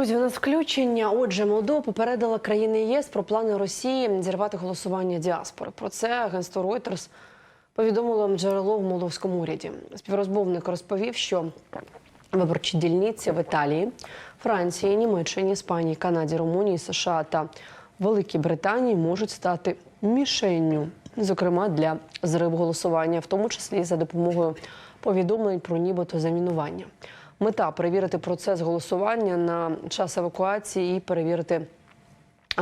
Друзі, у нас включення. Отже, Молдова попередила країни ЄС про плани Росії зірвати голосування діаспори. Про це агентство Reuters повідомило джерело в молдовському уряді. Співрозмовник розповів, що виборчі дільниці в Італії, Франції, Німеччині, Іспанії, Канаді, Румунії, США та Великій Британії можуть стати мішенню, зокрема для зриву голосування, в тому числі за допомогою повідомлень про нібито замінування. Мета перевірити процес голосування на час евакуації і перевірити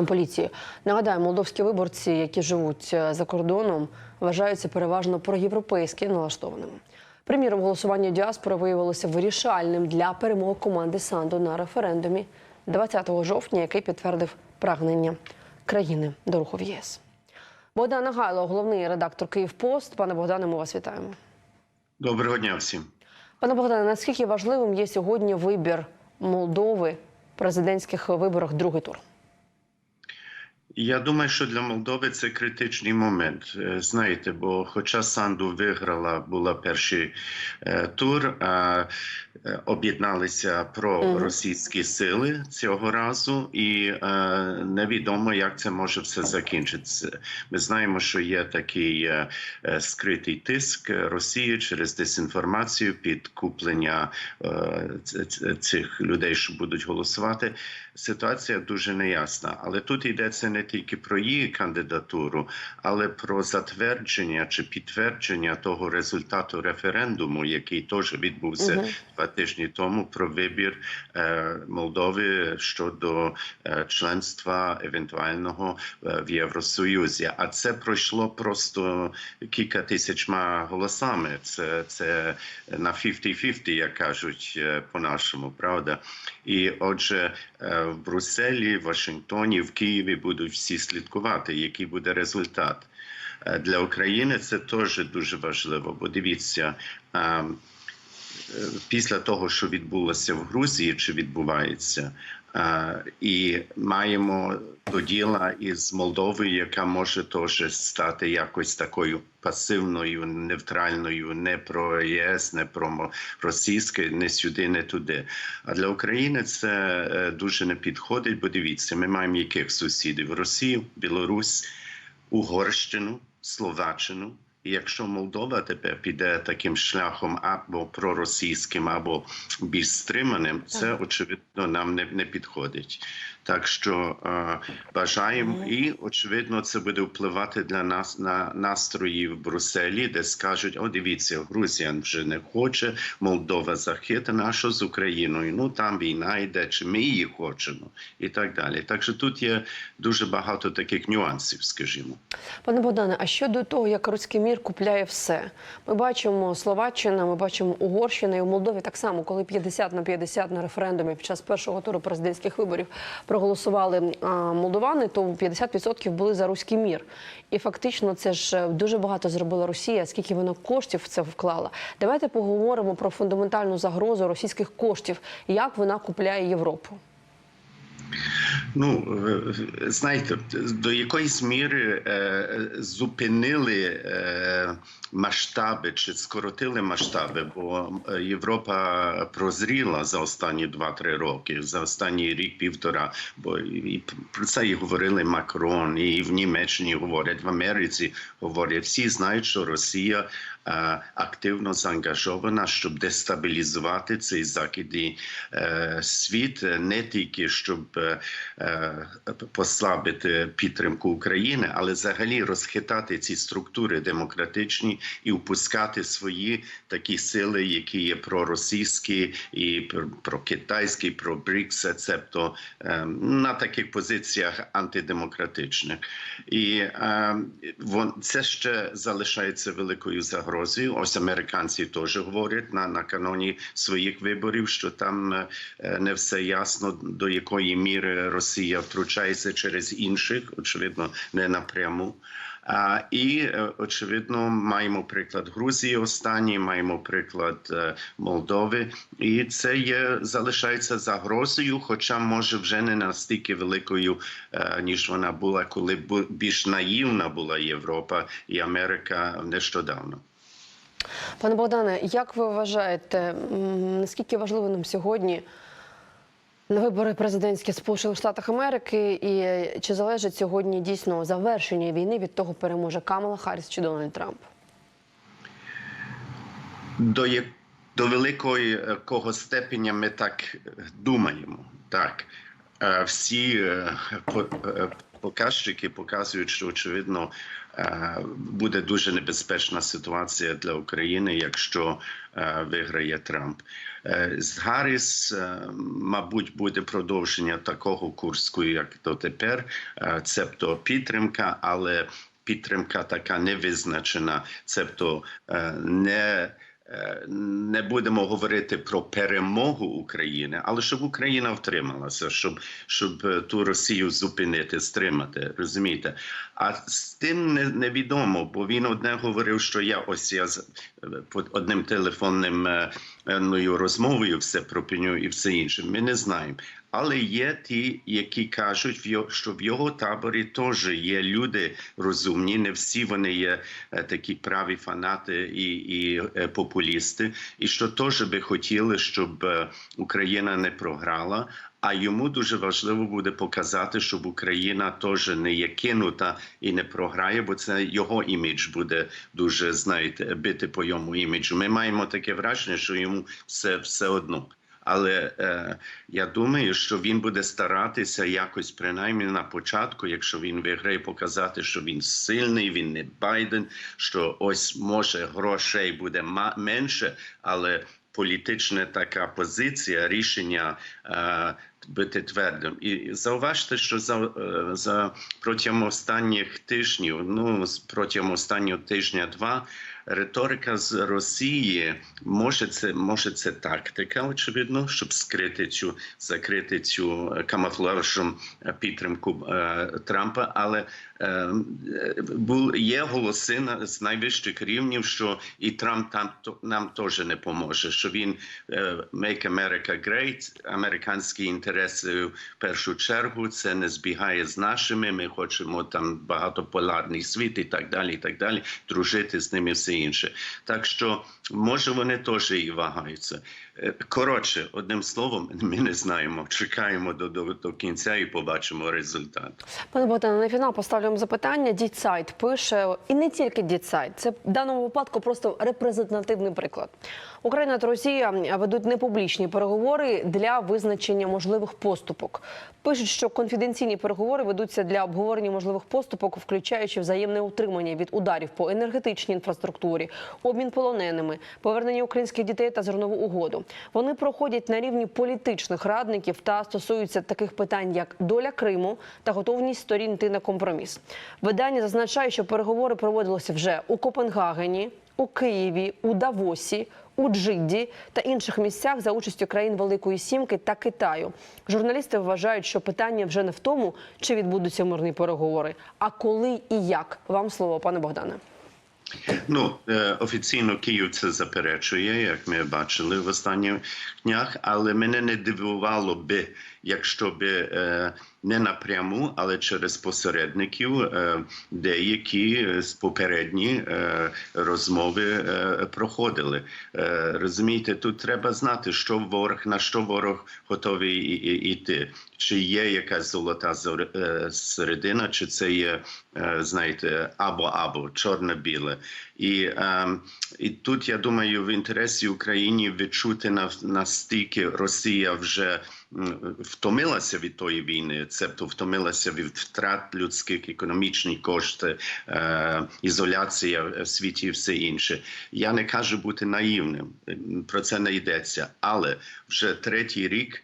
поліцію. Нагадаю, молдовські виборці, які живуть е, за кордоном, вважаються переважно проєвропейськи налаштованими. Приміром, голосування діаспори виявилося вирішальним для перемоги команди Санду на референдумі 20 жовтня, який підтвердив прагнення країни до руху в ЄС. Богдан Нагайло, головний редактор Київпост. Пане Богдане, ми вас вітаємо. Доброго дня всім. Пане Богдане, наскільки важливим є сьогодні вибір Молдови в президентських виборах другий тур? Я думаю, що для Молдови це критичний момент. Е, Знаєте, бо хоча Санду виграла, була перший е, тур, а е, об'єдналися проросійські сили цього разу, і е, невідомо, як це може все закінчитися. Ми знаємо, що є такий е, скритий тиск Росії через дезінформацію, підкуплення е, цих людей, що будуть голосувати. Ситуація дуже неясна, але тут йдеться не тільки про її кандидатуру, але про затвердження чи підтвердження того результату референдуму, який теж відбувся Мгм. два тижні тому, про вибір е, Молдови щодо е, членства евентуального е, в Євросоюзі. А це пройшло просто кілька тисячма голосами. Це, це на 50-50, як кажуть е, по-нашому, правда? І отже, е, в Брюсселі, в Вашингтоні, в Києві будуть всі слідкувати, який буде результат. Е, Для України це теж дуже важливо, бо дивіться. е, е, Після того, що відбулося в Грузії, чи відбувається, і маємо до діла із Молдовою, яка може теж стати якось такою пасивною, нейтральною, не про ЄС, не про російське, не сюди, не туди. А для України це е, дуже не підходить, бо дивіться, ми маємо яких сусідів: Росію, Білорусь, Угорщину, Словаччину. І якщо Молдова тепер піде таким шляхом або проросійським, або більш стриманим, це очевидно нам не, не підходить. Так що е, бажаємо, і очевидно, це буде впливати для нас на настрої в Брюсселі, де скажуть: о, дивіться, Грузія вже не хоче, Молдова захитана, а що з Україною? Ну там війна йде, чи ми її хочемо, і так далі. Так що тут є дуже багато таких нюансів, скажімо. Пане Богдане, а щодо того, як руський мір купляє все, ми бачимо Словаччина, ми бачимо Угорщина і у Молдові так само, коли 50 на 50 на референдумі під час першого туру президентських виборів проголосували молдовани, то 50% були за руський мір. І фактично це ж е, дуже багато зробила Росія, скільки вона коштів в це вклала. Давайте поговоримо про фундаментальну загрозу російських коштів, як вона купляє Європу. Ну е, знаєте, до якоїсь міри е, зупинили е, масштаби чи скоротили масштаби, бо е, Європа прозріла за останні 2-3 роки, за останній рік півтора. Бо і про це і говорили Макрон, і в Німеччині говорять, в Америці говорять. Всі знають, що Росія активно заангажована, щоб дестабілізувати цей західний е, світ, е, не тільки щоб е, е, послабити підтримку України, але взагалі розхитати ці структури демократичні і впускати свої такі сили, які є проросійські і про- прокитайські, про БРІКС, цебто е, на таких позиціях антидемократичних. І е, це ще залишається великою загрозою. Ось американці теж говорять на, на каноні своїх виборів, що там е, не все ясно, до якої міри Росія втручається через інших, очевидно, не напряму. А, і е, очевидно маємо приклад Грузії. Останній маємо приклад е, Молдови, і це є залишається загрозою, хоча може вже не настільки великою, ніж вона була, коли більш наївна була Європа і Америка нещодавно. Пане Богдане, як ви вважаєте, наскільки важливо нам сьогодні На вибори президентські Сполучених Штатах Америки. І чи залежить сьогодні дійсно завершення війни від того, переможе Камала Харріс чи Дональд Трамп? До, як- до великої е, кого степеня ми так е, думаємо. Так. Е, Всі е, е, показчики показують, що очевидно буде дуже небезпечна ситуація для України, якщо виграє Трамп. З Гарріс, мабуть, буде продовження такого курсу, як дотепер, цебто підтримка, але підтримка така невизначена, цебто не. Е, Не будемо говорити про перемогу України, але щоб Україна втрималася, щоб, щоб е, ту Росію зупинити, стримати. Розумієте? А з тим не, невідомо, бо він одне говорив, що я ось я з е, одним телефонним ною розмовою все пропоню і все інше. Ми не знаємо. Але є ті, які кажуть, що в його таборі теж є люди розумні. Не всі вони є е, такі праві фанати і, і е, популісти, і що теж би хотіли, щоб е, Україна не програла. А йому дуже важливо буде показати, щоб Україна теж не є кинута і не програє, бо це його імідж буде дуже знаєте, бити по йому іміджу. Ми маємо таке враження, що йому все, все одно. Але е, я думаю, що він буде старатися якось, принаймні на початку, якщо він виграє, показати, що він сильний, він не Байден, що ось може грошей буде менше, але політична така позиція, рішення е, бути твердим. І зауважте, що за, е, за протягом останніх тижнів, ну протягом останнього тижня-два. Риторика з Росії може це може це тактика, очевидно, щоб скрити цю закрити цю е, е, підтримку е, Трампа. Але е, е, бу- є голоси на з найвищих рівнів, що і Трамп там то- нам теж не поможе. Що він е, «Make America Great», американські інтереси в першу чергу. Це не збігає з нашими. Ми хочемо там багатополярний світ і так далі. І так далі, дружити з ними все інше. Так що може вони теж і вагаються. Е, Коротше, одним словом, ми не знаємо. Чекаємо до, до, до кінця і побачимо результат. Пане Богдане, на фінал поставлю запитання. Дітсайт пише, і не тільки Дітсайт, це в даному випадку просто репрезентативний приклад. Україна та Росія ведуть непублічні переговори для визначення можливих поступок. Пишуть, що конфіденційні переговори ведуться для обговорення можливих поступок, включаючи взаємне утримання від ударів по енергетичній інфраструктурі, обмін полоненими, повернення українських дітей та зернову угоду. Вони проходять на рівні політичних радників та стосуються таких питань, як доля Криму та готовність сторін йти на компроміс. Видання зазначає, що переговори проводилися вже у Копенгагені, у Києві, у Давосі. У Джидді та інших місцях за участю країн Великої Сімки та Китаю журналісти вважають, що питання вже не в тому, чи відбудуться мирні переговори, а коли і як. Вам слово, пане Богдане. Ну е, офіційно Київ це заперечує, як ми бачили в останніх днях. Але мене не дивувало би, якщо би е, не напряму, але через посередників е, деякі з попередні е, розмови проходили. Розумієте, тут треба знати, що ворог на що ворог готовий іти. Чи є якась золота середина, чи це є, знаєте, або або чорне-біле. І, і тут я думаю, в інтересі України відчути на настільки Росія вже втомилася від тої війни, цебто втомилася від втрат людських, економічні кошти, ізоляція в світі і все інше. Я не кажу бути наївним, про це не йдеться, але вже третій рік.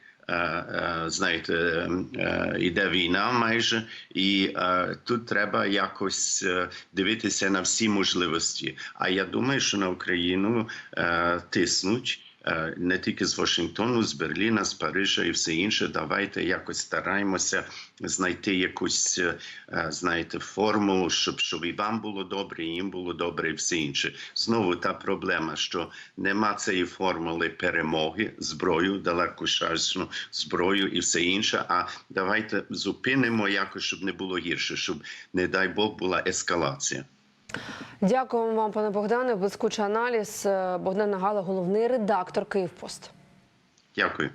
Знаєте, е, іде війна майже, і тут треба якось дивитися на всі можливості. А я думаю, що на Україну тиснуть. Е, Не тільки з Вашингтону, з Берліна, з Парижа і все інше. Давайте якось стараємося знайти якусь, е, знаєте, форму, щоб, щоб і вам було добре, і їм було добре, і все інше. Знову та проблема, що нема цієї формули перемоги, зброю, далекошажну зброю і все інше. А давайте зупинимо якось, щоб не було гірше, щоб, не дай Бог, була ескалація. Дякуємо вам, пане Богдане. Блискучий аналіз. Богдан Нагала, головний редактор Київпост. Дякую.